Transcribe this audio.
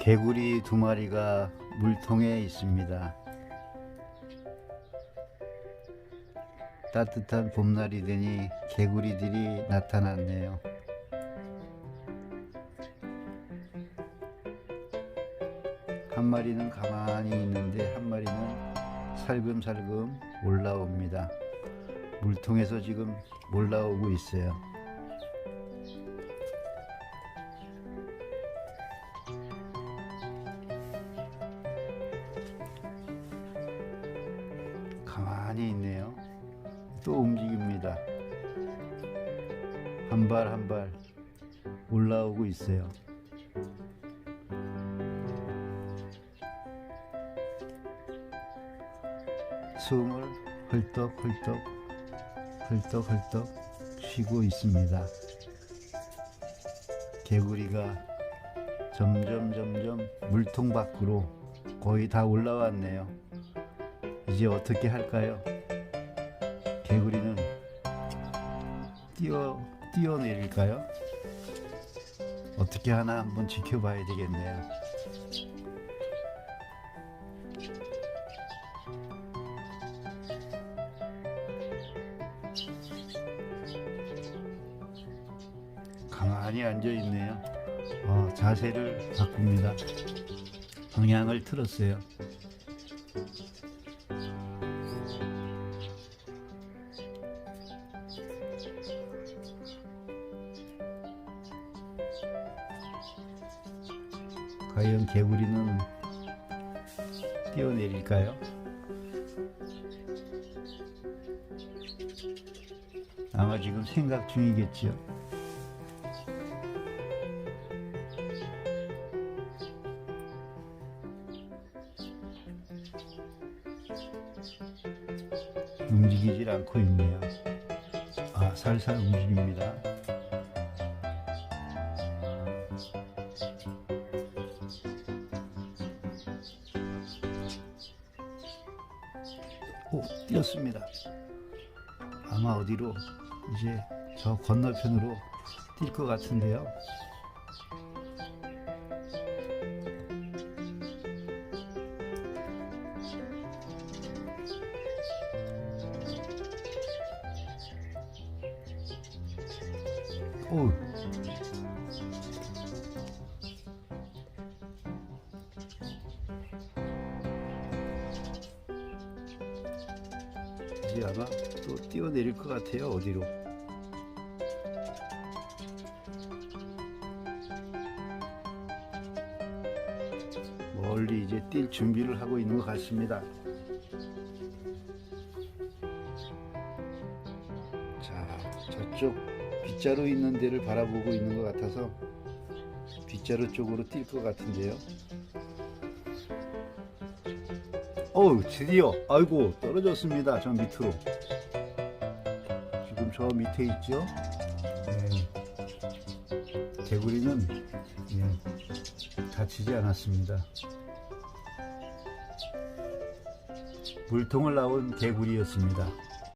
개구리 두 마리가 물통에 있습니다. 따뜻한 봄날이 되니 개구리들이 나타났네요. 한 마리는 가만히 있는데 한 마리는 살금살금 올라옵니다. 물통에서 지금 올라오고 있어요. 가만히 있네요. 또 움직입니다. 한 발 한 발 올라오고 있어요. 숨을 헐떡헐떡 헐떡헐떡 쉬고 있습니다. 개구리가 점점 점점 물통 밖으로 거의 다 올라왔네요. 이제 어떻게 할까요? 개구리는 뛰어 뛰어내릴까요? 어떻게 하나 한번 지켜봐야 되겠네요. 가만히 앉아 있네요. 어, 자세를 바꿉니다. 방향을 틀었어요. 과연 개구리는 뛰어내릴까요? 아마 지금 생각 중이겠지요. 움직이질 않고 있네요. 아, 살살 움직입니다. 오, 뛰었습니다. 아마 어디로 이제 저 건너편으로 뛸 것 같은데요. 오. 이제 아마 또 뛰어내릴 것 같아요 어디로. 멀리 이제 뛸 준비를 하고 있는 것 같습니다. 자 저쪽 빗자루 있는 데를 바라보고 있는 것 같아서 빗자루 쪽으로 뛸 것 같은데요 어우 드디어. 아이고 떨어졌습니다 저 밑으로. 지금 저 밑에 있죠? 네. 개구리는 예, 다치지 않았습니다. 물통을 나온 개구리였습니다